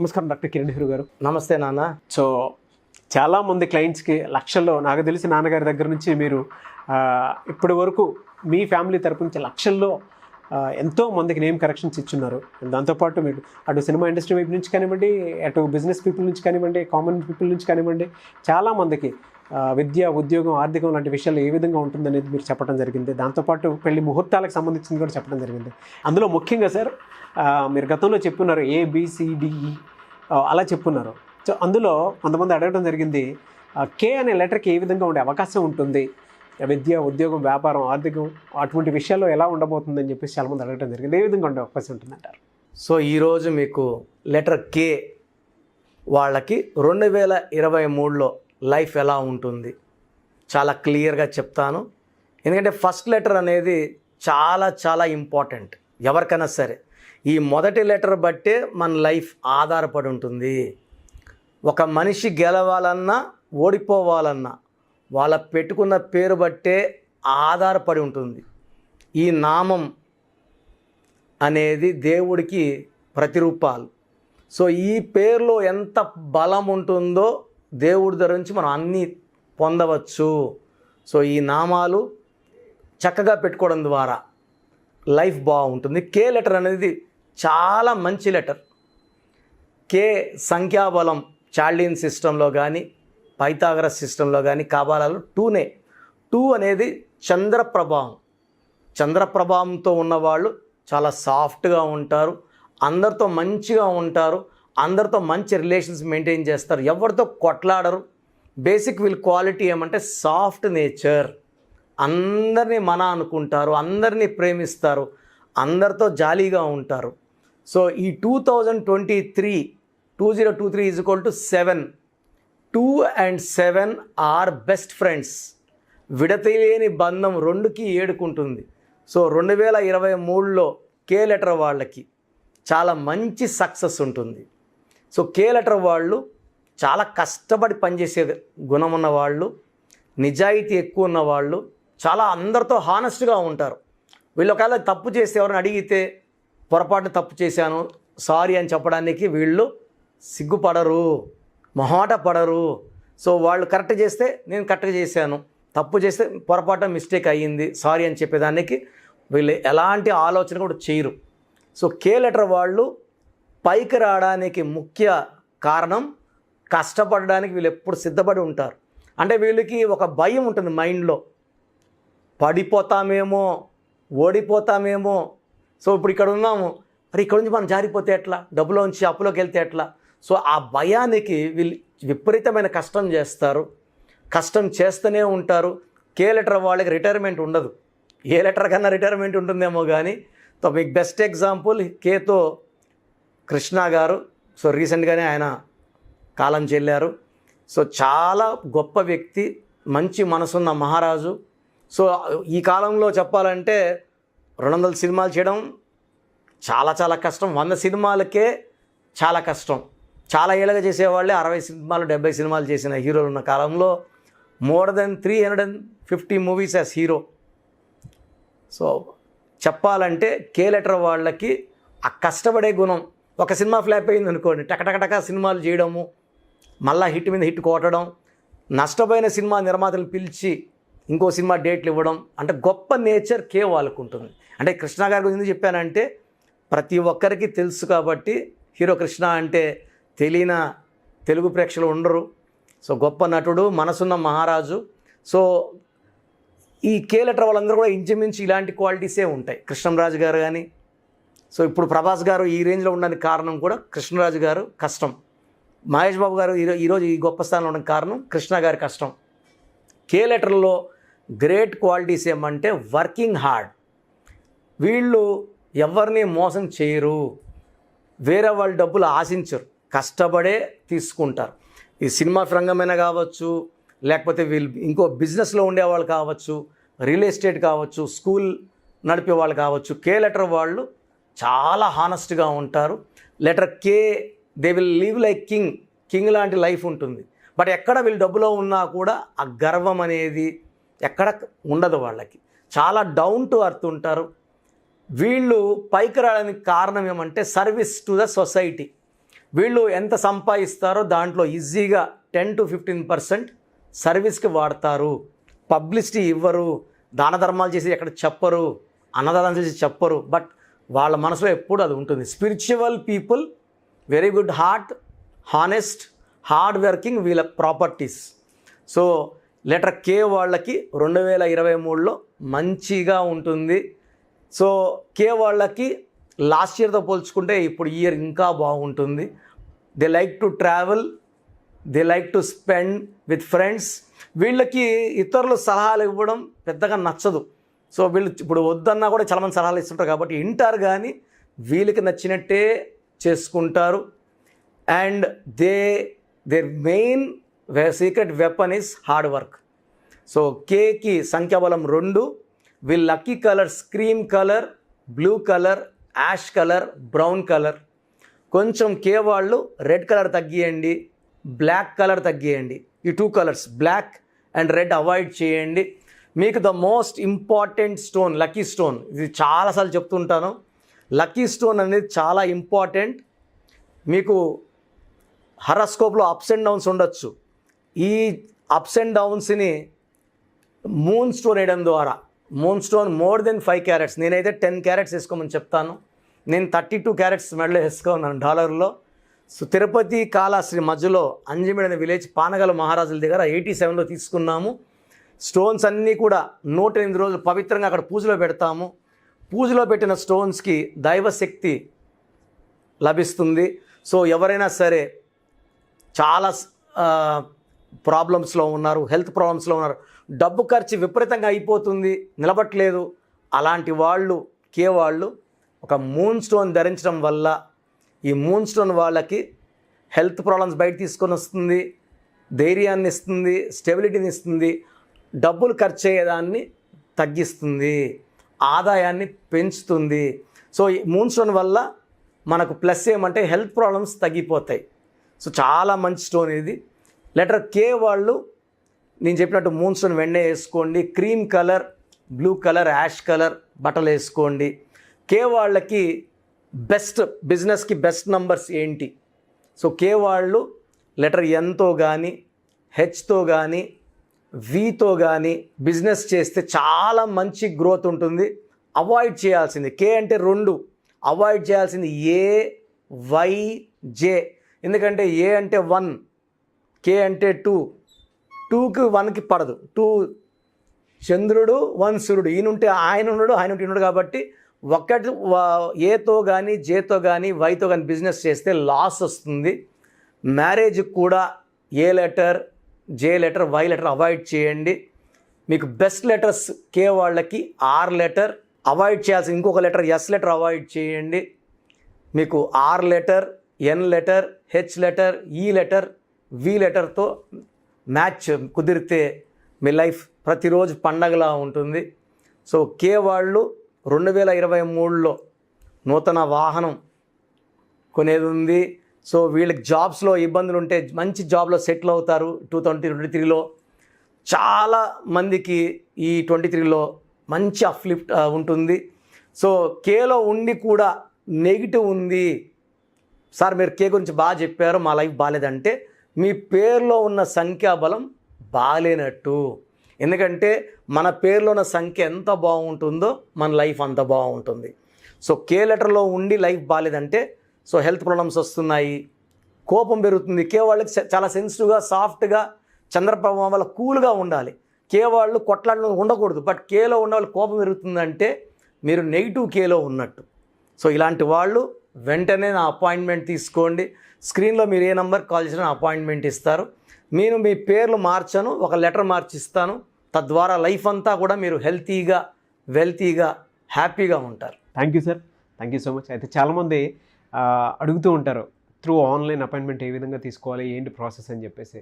నమస్కారం డాక్టర్ కిరణ్ నెహ్రూ గారు. నమస్తే నాన్న. సో చాలా మంది క్లయింట్స్కి లక్షల్లో నాకు తెలిసి నాన్నగారి దగ్గర నుంచి మీరు ఇప్పటి వరకు మీ ఫ్యామిలీ తరపు నుంచి లక్షల్లో ఎంతో మందికి నేమ్ కరెక్షన్స్ ఇచ్చున్నారు. దాంతోపాటు మీరు అటు సినిమా ఇండస్ట్రీ వైపు నుంచి కానివ్వండి అటు బిజినెస్ పీపుల్ నుంచి కానివ్వండి కామన్ పీపుల్ నుంచి కానివ్వండి చాలా మందికి ఆ, విద్య ఉద్యోగం ఆర్థికం లాంటి విషయాలు ఏ విధంగా ఉంటుందనేది మీరు చెప్పడం జరిగింది. దాంతోపాటు పెళ్ళి ముహూర్తాలకు సంబంధించింది కూడా చెప్పడం జరిగింది. అందులో ముఖ్యంగా సార్ మీరు గతంలో చెప్పున్నారు ఏబిసిడిఈ అలా చెప్పున్నారు. సో అందులో కొంతమంది అడగడం జరిగింది ఆ, కే అనే లెటర్కి ఏ విధంగా ఉండే అవకాశం ఉంటుంది? విద్య ఉద్యోగం వ్యాపారం ఆర్థికం అటువంటి విషయాల్లో ఎలా ఉండబోతుందని చెప్పేసి చాలామంది అడగడం జరిగింది. ఏ విధంగా ఉండే అవకాశం ఉంటుందంటారు? సో ఈరోజు మీకు లెటర్ కే వాళ్ళకి రెండు వేల ఇరవై మూడులో లైఫ్ ఎలా ఉంటుంది? చాలా క్లియర్గా చెప్తాను. ఎందుకంటే ఫస్ట్ లెటర్ అనేది చాలా చాలా ఇంపార్టెంట్. ఎవరికైనా సరే. ఈ మొదటి లెటర్ బట్టే మన లైఫ్ ఆధారపడి ఉంటుంది. ఒక మనిషి గెలవాలన్నా ఓడిపోవాలన్నా వాళ్ళ పెట్టుకున్న పేరు బట్టే ఆధారపడి ఉంటుంది. ఈ నామం అనేది దేవుడికి ప్రతిరూపాలు. సో ఈ పేరులో ఎంత బలం ఉంటుందో దేవుడి దగ్గర నుంచి మనం అన్నీ పొందవచ్చు. సో ఈ నామాలు చక్కగా పెట్టుకోవడం ద్వారా లైఫ్ బాగుంటుంది. కే లెటర్ అనేది చాలా మంచి లెటర్. కే సంఖ్యాబలం చార్లియన్ సిస్టంలో కానీ పైతాగరస్ సిస్టంలో కానీ కాబాలాలు టూనే. టూ అనేది చంద్ర ప్రభావం చంద్ర ప్రభావంతో ఉన్నవాళ్ళు చాలా సాఫ్ట్గా ఉంటారు అందరితో మంచిగా ఉంటారు అందరితో మంచి రిలేషన్స్ మెయింటైన్ చేస్తారు. ఎవరితో కొట్లాడరు. బేసిక్ విల్ క్వాలిటీ ఏమంటే సాఫ్ట్ నేచర్. అందరినీ మన అనుకుంటారు అందరినీ ప్రేమిస్తారు అందరితో జాలీగా ఉంటారు. సో ఈ two thousand twenty three two zero two three is equal to seven two and seven are best friends విడతలేని బంధం రెండుకి ఏడుకుంటుంది. సో రెండు వేల ఇరవై మూడులో కే లెటర్ వాళ్ళకి చాలా మంచి సక్సెస్ ఉంటుంది. సో కే లెటర్ వాళ్ళు చాలా కష్టపడి పనిచేసే గుణం ఉన్న వాళ్ళు నిజాయితీ ఎక్కువ ఉన్న వాళ్ళు చాలా అందరితో హానెస్ట్గా ఉంటారు. వీళ్ళు ఒకవేళ తప్పు చేస్తే ఎవరిని అడిగితే పొరపాటు తప్పు చేశాను సారీ అని చెప్పడానికి వీళ్ళు సిగ్గుపడరు మొహాట పడరు. సో వాళ్ళు కరెక్ట్ చేస్తే నేను కరెక్ట్గా చేశాను. తప్పు చేస్తే పొరపాటు మిస్టేక్ అయ్యింది సారీ అని చెప్పేదానికి వీళ్ళు ఎలాంటి ఆలోచన కూడా చేయరు. సో కే లెటర్ వాళ్ళు పైకి రావడానికి ముఖ్య కారణం కష్టపడడానికి వీళ్ళు ఎప్పుడు సిద్ధపడి ఉంటారు. అంటే వీళ్ళకి ఒక భయం ఉంటుంది మైండ్లో. పడిపోతామేమో ఓడిపోతామేమో సో ఇప్పుడు ఇక్కడ ఉన్నాము. మరి ఇక్కడ నుంచి మనం జారిపోతే ఎట్లా? డబ్బులోంచి అప్పులోకి వెళ్తే ఎట్లా? సో ఆ భయానికి వీళ్ళు విపరీతమైన కష్టం చేస్తారు. కష్టం చేస్తూనే ఉంటారు. కే లెటర్ వాళ్ళకి రిటైర్మెంట్ ఉండదు. ఏ లెటర్ కన్నా రిటైర్మెంట్ ఉంటుందేమో కానీ సో మీకు బెస్ట్ ఎగ్జాంపుల్ కేతో కృష్ణ గారు. సో రీసెంట్గానే ఆయన కాలం చెల్లారు. సో చాలా గొప్ప వ్యక్తి మంచి మనసున్న మహారాజు. సో ఈ కాలంలో చెప్పాలంటే రెండు వందల సినిమాలు చేయడం చాలా చాలా కష్టం. వంద సినిమాలకే చాలా కష్టం. చాలా ఏళ్ళగా చేసేవాళ్ళే అరవై సినిమాలు డెబ్బై సినిమాలు చేసిన హీరోలు ఉన్న కాలంలో more than three hundred and fifty movies as hero. So చెప్పాలంటే కే లెటర్ వాళ్ళకి ఆ కష్టపడే గుణం. ఒక సినిమా ఫ్లాప్ అయింది అనుకోండి టకటకటక సినిమాలు చేయడము మళ్ళా హిట్ మీద హిట్ కొట్టడం నష్టపోయిన సినిమా నిర్మాతలు పిలిచి ఇంకో సినిమా డేట్లు ఇవ్వడం అంటే గొప్ప నేచర్ కే వాళ్ళకు ఉంటుంది. అంటే కృష్ణ గారి గురించి చెప్పానంటే ప్రతి ఒక్కరికి తెలుసు కాబట్టి హీరో కృష్ణ అంటే తెలియని తెలుగు ప్రేక్షకులు ఉండరు. సో గొప్ప నటుడు మనసున్న మహారాజు. సో ఈ కే లెటర్ వాళ్ళందరూ కూడా ఇంచుమించు ఇలాంటి క్వాలిటీసే ఉంటాయి. కృష్ణరాజు గారు కానీ సో ఇప్పుడు ప్రభాస్ గారు ఈ రేంజ్లో ఉండడానికి కారణం కూడా కృష్ణరాజు గారు కష్టం. మహేష్ బాబు గారు ఈరోజు ఈ గొప్ప స్థానంలో ఉండడానికి కారణం కృష్ణ గారి కష్టం. కే లెటర్లో గ్రేట్ క్వాలిటీస్ ఏమంటే వర్కింగ్ హార్డ్. వీళ్ళు ఎవరిని మోసం చేయరు. వేరే వాళ్ళ డబ్బులు ఆశించరు. కష్టపడే తీసుకుంటారు. ఈ సినిమా రంగమైనా కావచ్చు లేకపోతే వీళ్ళు ఇంకో బిజినెస్లో ఉండేవాళ్ళు కావచ్చు రియల్ ఎస్టేట్ కావచ్చు స్కూల్ నడిపే వాళ్ళు కావచ్చు కే లెటర్ వాళ్ళు చాలా హానెస్ట్గా ఉంటారు. Letter K they will live like king. King లాంటి లైఫ్ ఉంటుంది. బట్ ఎక్కడ వీళ్ళు డబ్బులో ఉన్నా కూడా ఆ గర్వం అనేది ఎక్కడ ఉండదు వాళ్ళకి. చాలా డౌన్ టు అర్త్ ఉంటారు. వీళ్ళు పైకి రావడానికి కారణం ఏమంటే సర్వీస్ టు ద సొసైటీ. వీళ్ళు ఎంత సంపాదిస్తారో దాంట్లో ఈజీగా టెన్ టు ఫిఫ్టీన్ పర్సెంట్ సర్వీస్కి వాడతారు. పబ్లిసిటీ ఇవ్వరు. దాన ధర్మాలు చేసి ఎక్కడ చెప్పరు. అన్నదానం చేసి చెప్పరు. బట్ వాళ్ళ మనసులో ఎప్పుడు అది ఉంటుంది. Spiritual people very good heart honest hard working వీళ్ళ ప్రాపర్టీస్. సో లెటర్ కే వాళ్ళకి రెండు వేల ఇరవై మూడులో మంచిగా ఉంటుంది. సో కే వాళ్ళకి లాస్ట్ ఇయర్తో పోల్చుకుంటే ఇప్పుడు ఇయర్ ఇంకా బాగుంటుంది. They like to travel they like to spend with friends వీళ్ళకి ఇతరులు సలహాలు ఇవ్వడం పెద్దగా నచ్చదు. సో వీళ్ళు ఇప్పుడు వద్దన్నా కూడా చాలామంది సలహాలు ఇస్తుంటారు కాబట్టి వింటారు కానీ వీళ్ళకి నచ్చినట్టే చేసుకుంటారు. And they their main secret weapon is hard work. So కేకి సంఖ్యాబలం రెండు వీళ్ళ lucky colours cream colour blue colour ash colour brown colour. కొంచెం కే వాళ్ళు రెడ్ కలర్ తగ్గియండి బ్లాక్ కలర్ తగ్గియండి. ఈ two colours black and red avoid చేయండి. మీకు the most important stone lucky stone. ఇది చాలాసార్లు చెప్తుంటాను. లక్కీ స్టోన్ అనేది చాలా ఇంపార్టెంట్. మీకు హరస్కోప్లో అప్స్ అండ్ డౌన్స్ ఉండొచ్చు. ఈ అప్స్ అండ్ డౌన్స్ని మూన్ స్టోన్ వేయడం ద్వారా moon stone more than five carats నేనైతే టెన్ క్యారెట్స్ వేసుకోమని చెప్తాను. నేను థర్టీ టూ క్యారెట్స్ మెడలో వేసుకున్నాను డాలర్లో. సో తిరుపతి కాళాశ్రీ మధ్యలో అంజమిడని విలేజ్ పానగల మహారాజుల దగ్గర ఎయిటీ సెవెన్లో తీసుకున్నాము. స్టోన్స్ అన్నీ కూడా నూట ఎనిమిది రోజులు పవిత్రంగా అక్కడ పూజలో పెడతాము. పూజలో పెట్టిన స్టోన్స్కి దైవశక్తి లభిస్తుంది. సో ఎవరైనా సరే చాలా ప్రాబ్లమ్స్లో ఉన్నారు హెల్త్ ప్రాబ్లమ్స్లో ఉన్నారు. డబ్బు ఖర్చు విపరీతంగా అయిపోతుంది నిలబట్టలేదు. అలాంటి వాళ్ళు కే వాళ్ళు ఒక మూన్ స్టోన్ ధరించడం వల్ల ఈ మూన్ స్టోన్ వాళ్ళకి హెల్త్ ప్రాబ్లమ్స్ బయట తీసుకొని వస్తుంది ధైర్యాన్ని ఇస్తుంది స్టెబిలిటీని ఇస్తుంది డబ్బులు ఖర్చు అయ్యేదాన్ని తగ్గిస్తుంది ఆదాయాన్ని పెంచుతుంది. సో ఈ మూన్ స్టోన్ వల్ల మనకు ప్లస్ ఏమంటే హెల్త్ ప్రాబ్లమ్స్ తగ్గిపోతాయి. సో చాలా మంచి స్టోన్ ఇది. లెటర్ కే వాళ్ళు నేను చెప్పినట్టు మూన్ స్టోన్ వేసుకోండి cream colour blue colour ash colour బట్టలు వేసుకోండి. కే వాళ్ళకి బెస్ట్ బిజినెస్కి బెస్ట్ నంబర్స్ ఏంటి? సో కే వాళ్ళు లెటర్ ఎన్తో కానీ హెచ్తో కానీ వీతో కానీ బిజినెస్ చేస్తే చాలా మంచి గ్రోత్ ఉంటుంది. అవాయిడ్ చేయాల్సింది. కే అంటే రెండు. అవాయిడ్ చేయాల్సింది ఏ వై జే. ఎందుకంటే ఏ అంటే వన్. కే అంటే టూ టూకి వన్కి పడదు. టూ చంద్రుడు వన్ సూర్యుడు. ఈయనుంటే ఆయన ఉన్నాడు ఆయన ఉంటే ఉన్నాడు కాబట్టి ఒకటి ఏతో కానీ జేతో కానీ వైతో కానీ బిజినెస్ చేస్తే లాస్ వస్తుంది. మ్యారేజ్కి కూడా A letter J letter Y letter avoid చేయండి. మీకు బెస్ట్ లెటర్స్ కే వాళ్ళకి ఆర్ లెటర్ అవాయిడ్ చేయాల్సిన ఇంకొక లెటర్ ఎస్ లెటర్ అవాయిడ్ చేయండి. మీకు R letter N letter H letter E letter V లెటర్తో match కుదిరితే మీ లైఫ్ ప్రతిరోజు పండగలా ఉంటుంది. సో కే వాళ్ళు రెండు వేల ఇరవై మూడులో నూతన వాహనం కొనేది ఉంది సో వీళ్ళకి జాబ్స్లో ఇబ్బందులు ఉంటే మంచి జాబ్లో సెటిల్ అవుతారు టూ ట్వంటీ ట్వంటీ త్రీలో. చాలా మందికి ఈ ట్వంటీ త్రీలో మంచి అఫ్లిఫ్ట్ ఉంటుంది. సో కేలో ఉండి కూడా నెగిటివ్ ఉంది. సార్ మీరు కే గురించి బాగా చెప్పారు మా లైఫ్ బాగాలేదంటే మీ పేరులో ఉన్న సంఖ్యాబలం బాగాలేనట్టు ఎందుకంటే మన పేరులో ఉన్న సంఖ్య ఎంత బాగుంటుందో మన లైఫ్ అంత బాగుంటుంది. సో కే లెటర్లో ఉండి లైఫ్ బాగాలేదంటే సో హెల్త్ ప్రాబ్లమ్స్ వస్తున్నాయి. కోపం పెరుగుతుంది. కే వాళ్ళకి చాలా సెన్సిటివ్గా సాఫ్ట్గా చంద్రప్రభావం వల్ల కూల్గా ఉండాలి. కే వాళ్ళు కొట్లాడలో ఉండకూడదు. బట్ కేలో ఉన్న వాళ్ళు కోపం పెరుగుతుందంటే మీరు నెగిటివ్ కేలో ఉన్నట్టు. సో ఇలాంటి వాళ్ళు వెంటనే నా అపాయింట్మెంట్ తీసుకోండి. స్క్రీన్లో మీరు ఏ నెంబర్ కాల్ చేసినా అపాయింట్మెంట్ ఇస్తారు. నేను మీ పేర్లు మార్చను ఒక లెటర్ మార్చి ఇస్తాను తద్వారా లైఫ్ అంతా కూడా మీరు హెల్తీగా వెల్తీగా హ్యాపీగా ఉంటారు. Thank you sir thank you so much అయితే చాలామంది అడుగుతూ ఉంటారు త్రూ ఆన్లైన్ అపాయింట్మెంట్ ఏ విధంగా తీసుకోవాలి ఏంటి ప్రాసెస్ అని చెప్పేసి.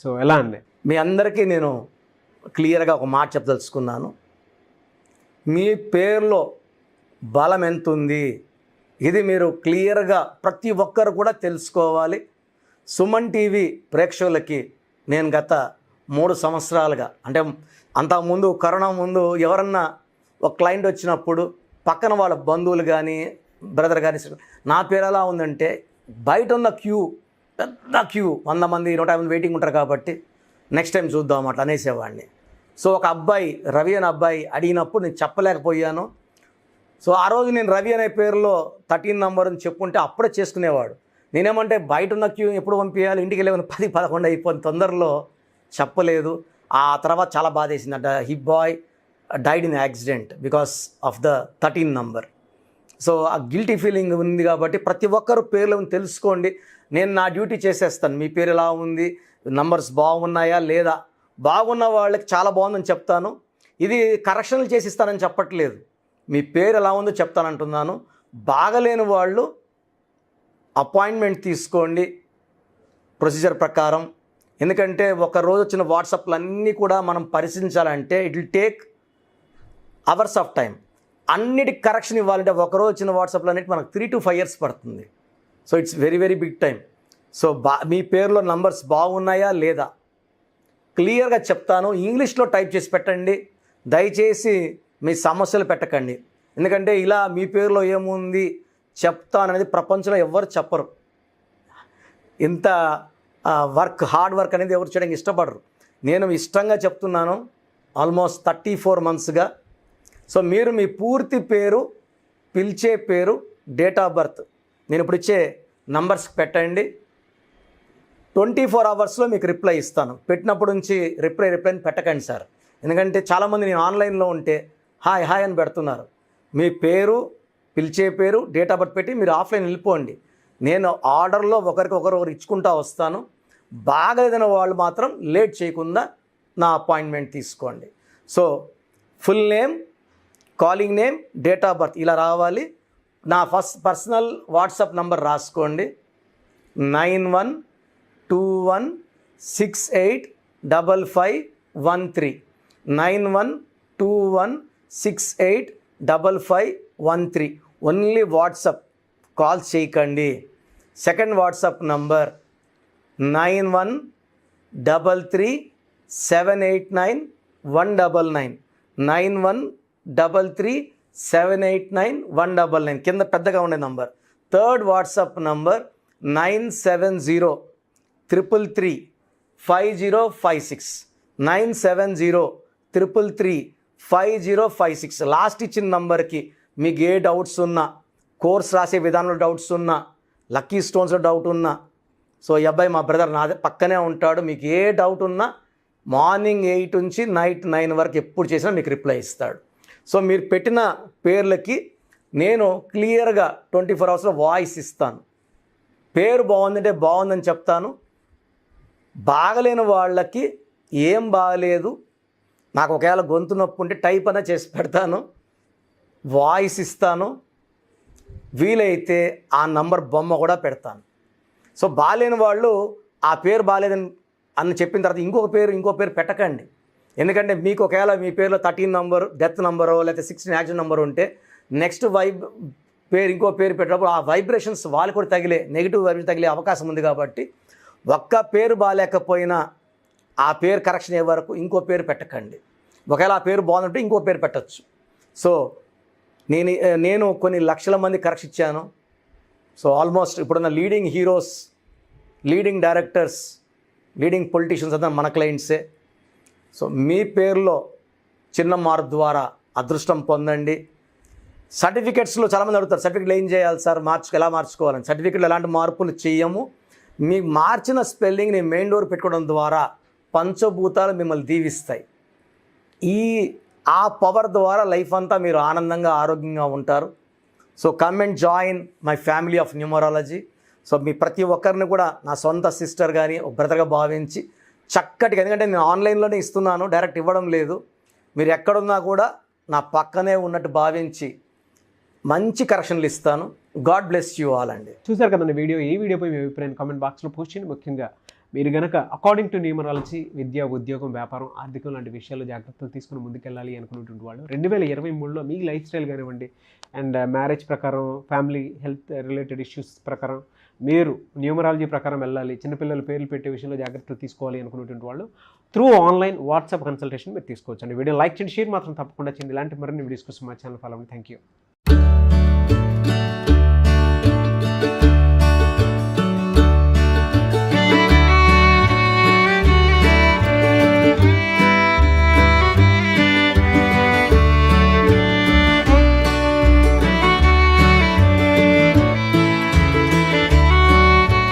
సో ఎలా అండి మీ అందరికీ నేను క్లియర్గా ఒక మాట చెప్పదలుచుకున్నాను. మీ పేరులో బలం ఎంత ఉంది ఇది మీరు క్లియర్గా ప్రతి ఒక్కరు కూడా తెలుసుకోవాలి. సుమన్ టీవీ ప్రేక్షకులకి నేను గత మూడు సంవత్సరాలుగా అంటే అంతకుముందు కరోనా ముందు ఎవరన్నా ఒక క్లయింట్ వచ్చినప్పుడు పక్కన వాళ్ళ బంధువులు కానీ బ్రదర్ కానీ నా పేరు ఎలా ఉందంటే బయట ఉన్న క్యూ పెద్ద క్యూ వంద మంది నూట యాభై మంది వెయిటింగ్ ఉంటారు కాబట్టి నెక్స్ట్ టైం చూద్దాం అట్లా అనేసేవాడిని. సో ఒక అబ్బాయి రవి అనే అబ్బాయి అడిగినప్పుడు నేను చెప్పలేకపోయాను. సో ఆ రోజు నేను రవి అనే పేరులో థర్టీన్ నంబర్ అని చెప్పుంటే అప్పుడే చేసుకునేవాడు. నేనేమంటే బయట ఉన్న క్యూ ఎప్పుడు పంపించాలి ఇంటికి వెళ్ళే పది పదకొండు అయిపోయిన తొందరలో చెప్పలేదు. ఆ తర్వాత చాలా బాధ వేసింది అంటే he boy died in accident because of the thirteen number. So ఆ గిల్టీ ఫీలింగ్ ఉంది కాబట్టి ప్రతి ఒక్కరు పేర్లు తెలుసుకోండి. నేను నా డ్యూటీ చేసేస్తాను. మీ పేరు ఎలా ఉంది? నంబర్స్ బాగున్నాయా? లేదా? బాగున్న వాళ్ళకి చాలా బాగుందని చెప్తాను. ఇది కరెక్షన్లు చేసిస్తానని చెప్పట్లేదు. మీ పేరు ఎలా ఉందో చెప్తానంటున్నాను. బాగలేని వాళ్ళు అపాయింట్మెంట్ తీసుకోండి. ప్రొసీజర్ ప్రకారం. ఎందుకంటే ఒక రోజు వచ్చిన వాట్సాప్లు అన్నీ కూడా మనం పరిశీలించాలంటే it will take hours of time. అన్నిటికి కరెక్షన్ ఇవ్వాలంటే ఒకరోజు వచ్చిన వాట్సాప్లు అన్నిటి మనకు త్రీ టు ఫైవ్ ఇయర్స్ పడుతుంది. So it's very very big time. So బా మీ పేరులో నంబర్స్ బాగున్నాయా లేదా? క్లియర్గా చెప్తాను. ఇంగ్లీష్లో టైప్ చేసి పెట్టండి. దయచేసి మీ సమస్యలు పెట్టకండి. ఎందుకంటే ఇలా మీ పేరులో ఏముంది చెప్తాననేది ప్రపంచంలో ఎవరు చెప్పరు. ఇంత వర్క్ హార్డ్ వర్క్ అనేది ఎవరు చేయడానికి ఇష్టపడరు. నేను ఇష్టంగా చెప్తున్నాను ఆల్మోస్ట్ థర్టీ ఫోర్ మంత్స్గా. సో మీరు మీ పూర్తి పేరు పిలిచే పేరు డేట్ ఆఫ్ బర్త్. నేను ఇప్పుడు ఇచ్చే నంబర్స్ పెట్టండి. ట్వంటీ ఫోర్ అవర్స్లో మీకు రిప్లై ఇస్తాను. పెట్టినప్పటి నుంచి రిప్లై రిప్లై పెట్టకండి సార్. ఎందుకంటే చాలామంది నేను ఆన్లైన్లో ఉంటే హాయ్ హాయ్ అని పెడుతున్నారు. మీ పేరు పిలిచే పేరు డేట్ ఆఫ్ బర్త్ పెట్టి మీరు ఆఫ్లైన్ వెళ్ళిపోండి. నేను ఆర్డర్లో ఒకరికి ఒకరు ఇచ్చుకుంటా వస్తాను. బాగలేదని వాళ్ళు మాత్రం లేట్ చేయకుండా నా అపాయింట్మెంట్ తీసుకోండి. So full name calling name date of birth ఇలా రావాలి. నా ఫస్ట్ పర్సనల్ వాట్సాప్ నంబర్ రాసుకోండి. Nine one two one six eight double five one three. Nine one two one six eight double five one three. Only WhatsApp call చేయకండి. Second WhatsApp number nine one double three seven eight nine one double nine. Nine one double three seven eight nine one double nine. కింద పెద్దగా ఉండే number third WhatsApp number nine seven zero triple three five zero five six. Nine seven zero triple three five zero five six. Last ఇచ్చిన నంబర్కి మీకు ఏ doubts ఉన్నా course రాసే విధానంలో doubts ఉన్నా లక్కీ స్టోన్స్లో డౌట్ ఉన్నా సో ఈ అబ్బాయి మా బ్రదర్ నాదే పక్కనే ఉంటాడు మీకు ఏ డౌట్ ఉన్నా మార్నింగ్ ఎయిట్ నుంచి నైట్ నైన్ వరకు ఎప్పుడు చేసినా మీకు రిప్లై ఇస్తాడు. సో మీరు పెట్టిన పేర్లకి నేను క్లియర్గా ట్వంటీ ఫోర్ అవర్స్లో వాయిస్ ఇస్తాను. పేరు బాగుందంటే బాగుందని చెప్తాను. బాగలేని వాళ్ళకి ఏం బాగలేదు. నాకు ఒకవేళ గొంతు నొప్పి ఉంటే టైప్ అనే చేసి పెడతాను. వాయిస్ ఇస్తాను. వీలైతే ఆ నంబర్ బొమ్మ కూడా పెడతాను. సో బాగాలేని వాళ్ళు ఆ పేరు బాగాలేదని అని చెప్పిన తర్వాత ఇంకొక పేరు ఇంకో పేరు పెట్టకండి. ఎందుకంటే మీకు ఒకవేళ మీ పేరులో థర్టీన్ నంబర్ డెత్ నంబరో లేకపోతే సిక్స్టీన్ యాక్షన్ నంబర్ ఉంటే నెక్స్ట్ వైబ్ పేరు ఇంకో పేరు పెట్టినప్పుడు ఆ వైబ్రేషన్స్ వాళ్ళు కూడా తగిలే నెగిటివ్ వైబ్రేషన్ తగిలే అవకాశం ఉంది కాబట్టి ఒక్క పేరు బాగాలేకపోయినా ఆ పేరు కరెక్షన్ అయ్యే వరకు ఇంకో పేరు పెట్టకండి. ఒకవేళ ఆ పేరు బాగుందంటే ఇంకో పేరు పెట్టచ్చు. సో నేను నేను కొన్ని లక్షల మంది కరెక్షన్ ఇచ్చాను. సో ఆల్మోస్ట్ ఇప్పుడున్న leading heroes leading directors leading politicians అంతా మన క్లయింట్సే సో మీ పేరులో చిన్న మార్పు ద్వారా అదృష్టం పొందండి. సర్టిఫికెట్స్లో చాలామంది అడుగుతారు సర్టిఫికెట్లు ఏం చేయాలి సార్? మార్చు ఎలా మార్చుకోవాలని? సర్టిఫికెట్లు ఎలాంటి మార్పులు చేయము. మీ మార్చిన స్పెల్లింగ్ని మెయిన్ డోర్ పెట్టుకోవడం ద్వారా పంచభూతాలు మిమ్మల్ని దీవిస్తాయి. ఈ ఆ పవర్ ద్వారా లైఫ్ అంతా మీరు ఆనందంగా ఆరోగ్యంగా ఉంటారు. So come and join my family of numerology so మీ ప్రతి ఒక్కరిని కూడా నా సొంత సిస్టర్ కానీ ఒక బ్రదర్గా భావించి చక్కటిగా ఎందుకంటే నేను ఆన్లైన్లోనే ఇస్తున్నాను డైరెక్ట్ ఇవ్వడం లేదు. మీరు ఎక్కడున్నా కూడా నా పక్కనే ఉన్నట్టు భావించి మంచి కరెక్షన్లు ఇస్తాను. గాడ్ బ్లెస్ యూ ఆల్ అండి. చూసారు కదండి వీడియో ఈ వీడియోపై మీ అభిప్రాయం కామెంట్ బాక్స్లో పోస్ట్ చేయండి. ముఖ్యంగా మీరు గనక అకార్డింగ్ టు న్యూమరాలజీ విద్య ఉద్యోగం వ్యాపారం ఆర్థికం లాంటి విషయాలు జాగ్రత్తలు తీసుకుని ముందుకెళ్ళాలి అనుకున్నటువంటి వాళ్ళు రెండు వేల ఇరవై మూడులో మీ లైఫ్ స్టైల్ కానివ్వండి అండ్ మ్యారేజ్ uh, ప్రకారం ఫ్యామిలీ హెల్త్ రిలేటెడ్ ఇష్యూస్ ప్రకారం మీరు న్యూమరాలజీ ప్రకారం వెళ్ళాలి చిన్నపిల్లల పేర్లు పెట్టే విషయంలో జాగ్రత్తలు తీసుకోవాలి అనుకున్నటువంటి వాళ్ళు త్రూ ఆన్లైన్ వాట్సాప్ కన్సల్టేషన్ మీరు తీసుకోవచ్చు. అండి వీడియో లైక్ చేయండి షేర్ మాత్రం తప్పకుండా చేయండి. ఇలాంటి మరిన్ని వీడియోస్ కోసం మా ఛానల్ ఫాలో థ్యాంక్ యూ